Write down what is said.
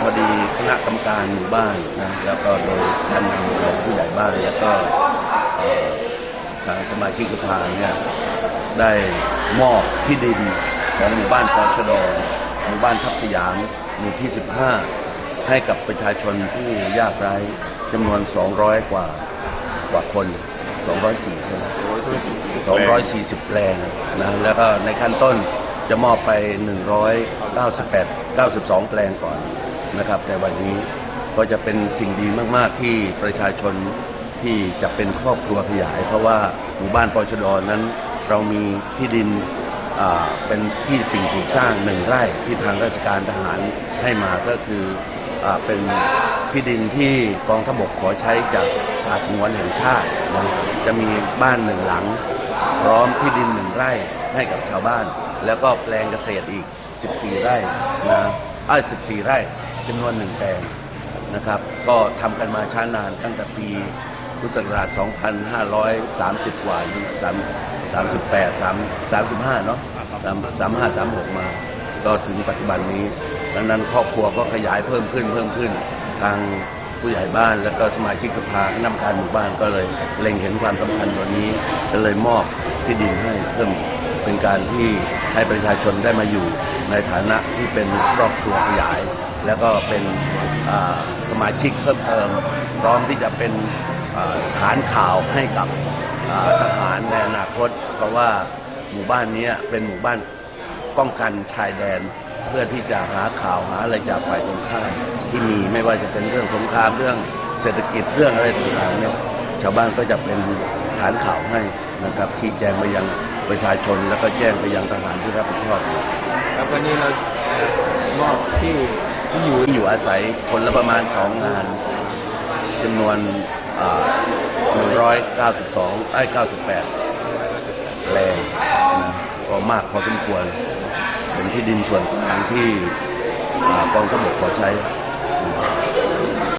พอดีคณะกรรมการหมู่บ้านนะแล้วก็โดยท่านนำของผู้ใหญ่บ้านแล้วก็ทางสมาชิกสภาเนี่ยได้มอบที่ดินของหมู่บ้านปอชดหมู่บ้านทับสยามหมู่ที่ 15 ให้กับประชาชนผู้ยากไร้จำนวน 200 กว่ากว่าคน 204ใช่ไหม240 แปลงนะแล้วก็ในขั้นต้นจะมอบไป 198 92 แปลงก่อน นะครับในวันนี้ก็จะเป็นสิ่งดีมากๆที่ประชาชนที่จะเป็นครอบครัวขยาย เพราะว่าหมู่บ้านปอชดนั้น เรามีที่ดินเป็นที่สิ่งปลูกสร้างหนึ่งไร่ที่ทางราชการทหารให้มาก็คืออเป็นที่ดินที่กองทพบกขอใช้จากป่าสงวนแห่งชาตินะจะมีบ้านหนึ่งหลัง พร้อมที่ดินหนึ่งไร่ให้กับชาวบ้าน แล้วก็แปลงเกษตรอีก 14 ไร่นะอ้ย14 ไร่ จำนวนหนึ่งแปลงนะครับ ก็ทำกันมาช้านานตั้งแต่ปีพุทธศักราช 2530 กว่านี่3 38 3 35 เนาะ35 36 มาก็ถึงปัจจุบันนี้ดังนั้นครอบครัวก็ขยายเพิ่มขึ้นเพิ่มขึ้นทางผู้ใหญ่บ้านแล้วก็สมาชิกสภาคณะกรรมการหมู่บ้านก็เลยเล็งเห็นความสำคัญวันนี้ก็เลยมอบที่ดินให้เพิ่มเป็นการที่ให้ประชาชนได้มาอยู่ ในฐานะที่เป็นครอบครัวขยาย แล้วก็เป็นสมาชิกเพิ่มเติม พร้อมที่จะเป็นฐานข่าวให้กับทหารในอนาคต เพราะว่าหมู่บ้านนี้เป็นหมู่บ้านป้องกันชายแดนเพื่อที่จะหาข่าวหาอะไรจากฝ่ายตรงข้ามที่มีไม่ว่าจะเป็นเรื่องสงครามเรื่องเศรษฐกิจเรื่องอะไรต่างๆเนี่ยชาวบ้านก็จะเป็น ฐานข่าวให้นะครับชี้แจงไปยังประชาชน แล้วก็แจ้งไปยังทหารที่รับผิดชอบครับวันนี้เรามอบที่ที่อยู่ที่อยู่อาศัยคนละประมาณสองงานจำนวนหนึ่งร้อยเก้าสิบสองไอ้เก้าสิบแปดแรงนะก็มากพอสมควรเป็นที่ดินส่วนกลางที่อ่ากองทัพบกขอใช้